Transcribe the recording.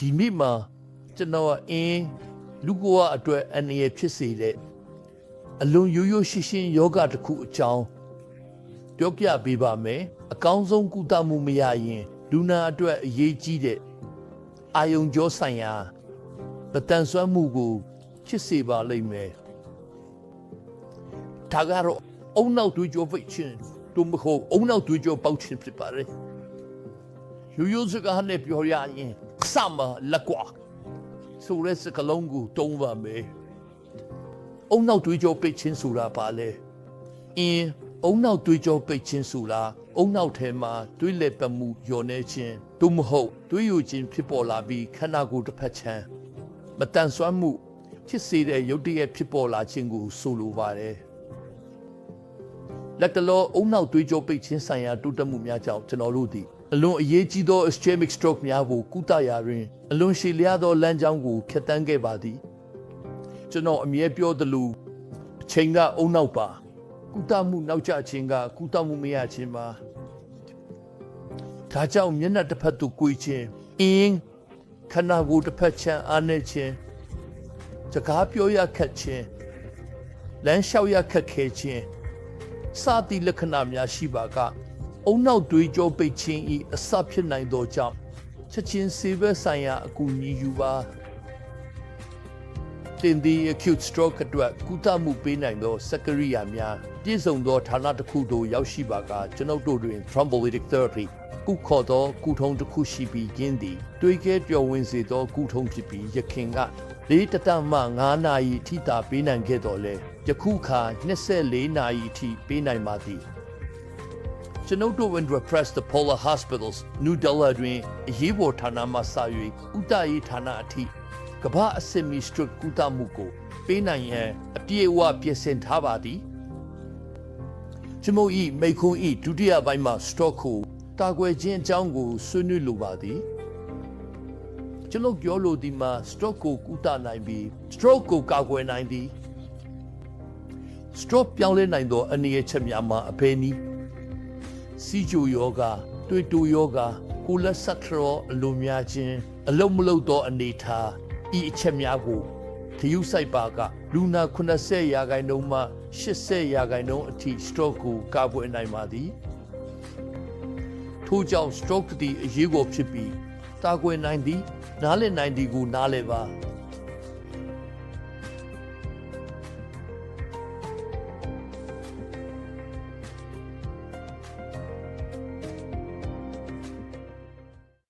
ဒီနေ့မှာကျွန်တော်ကအင်းလူကဝအတွက်အနေရဖြစ်စေတဲ့အလွန်ရိုးရိုးရှင်းရှင်းယောဂတစ်ခုအကြောင်းပြောပြပေးပါမယ်အကောင်းဆုံးကုသမှုမရရင်လူနာအတွက်အရေးကြီးတဲ့အာယုံကြောဆိုင်ရာမတန်ဆွမ်းမှုကိုဖြစ်စေပါလိမ့်မယ်ဒါကတော့အုံနောက်တွေးကြောပိတ်ခြင်းတို့မဟုတ်အုံနောက်တွေးကြောပေါက်ခြင်းဖြစ်ပါတယ်ရိုးရိုးစကားနဲ့ပြောရရင် စမလက်ကွာဆိုရဲစကလုံးကိုတုံးပါမယ်အုံနောက်တွေးကြောပိတ်ခြင်းဆိုတာပါလေအင်းအုံနောက်တွေးကြောပိတ်ခြင်းဆိုတာအုံနောက်ထဲမှာတွေးလက်ပတ်မှုညော်နေခြင်းတို့မဟုတ်တွေးယူခြင်းဖြစ်ပေါ်လာပြီးခန္ဓာကိုယ်တစ်ဖက်ချမ်းမတန်ဆွမ်းမှုဖြစ်စေတဲ့ရုပ်တရက်ဖြစ်ပေါ်လာခြင်းကိုဆိုလိုပါတယ်လက်တလောအုံနောက်သွေးကြောပိတ်ခြင်းဆိုင်ရာတိုးတက်မှုများကြောင့်ကျွန်တော်တို့သည် အလွန်အရေးကြီးသော ischemic stroke များကိုကုသရာတွင်အလွန်ရှည်လျားသောလမ်းကြောင်းကိုဖြတ်တန်းခဲ့ပါသည်ကျွန်တော်အမြဲပြောသလိုအချိန်ကအုံနောက်ပါကုသမှုနောက်ကျခြင်းကကုသမှုမရခြင်းပါဒါကြောင့်မျက်နှာတစ်ဖက်သို့ကိုယ်ခြင်းအင်းခန္ဓာကိုယ်တစ်ဖက်ချမ်းအားနေခြင်းစကားပြောရခက်ခြင်းလမ်းလျှောက်ရခက်ခဲခြင်းစသည်လက္ခဏာများရှိပါက အုံနောက်တွေးကြောပိတ်ခြင်းဤအစဖြစ်နိုင်သောကြောင့်ချက်ချင်းစေဘက်ဆိုင်ရာအကူအညီယူပါတင်ဒီ acute stroke အတွက်ကုသမှုပေးနိုင်သောစက်ကရိယာများပြည့်စုံသောဌာနတစ်ခုသို့ရောက်ရှိပါကကျွန်ုပ်တို့တွင် thrombolytic therapy ကုခေါ်သောကုထုံးတစ်ခုရှိပြီးရင်းသည်တွေးခဲပျော်ဝင်စေသောကုထုံးဖြစ်ပြီးယခင်ကလေးတတမှ9နာရီထိတာပေးနိုင်ခဲ့တော်လဲယခုခါ24နာရီအထိပေးနိုင်ပါသည် ကျွန်ုပ်တို့ when repress the polar hospitals new delhi တွင်အရေးပေါ်ဌာနမှစ၍ဥတရေးဌာနအထိကမ္ဘာအဆင့်မီ stroke ကုသမှုကို ပေးနိုင်ရန်အပြည့်အဝပြင်ဆင်ထားပါသည်ကျွန်ုပ်ဤမိခွန်းဤဒုတိယပိုင်းမှာ stock ကိုတာကွယ်ခြင်းအကြောင်းကိုဆွေးနွေးလိုပါသည်ကျွန်ုပ်ပြောလိုသည်မှာ stroke ကိုကုသနိုင်ပြီး stroke ကိုကာကွယ်နိုင်သည် stroke ပြောင်းလဲနိုင်သောအနေအချက်များမှာအဘယ်နည်း စီဂျိုယောဂတွေ့တူယောဂကိုလက်ဆက်ထရောအလိုများခြင်းအလုံးမလုံးသောအနေထားဤအချက်များကိုခယူးဆိုင်ပါကလူနာ80ရာခိုင်နှုန်းမှ80ရာခိုင်နှုန်းအထိ stroke ကိုကာကွယ်နိုင်ပါသည်ထို့ကြောင့် stroke သည်အရေးပေါ်ဖြစ်ပြီးတာကွယ်နိုင်သည်နားလည်နိုင်သည်ကိုနားလည်ပါ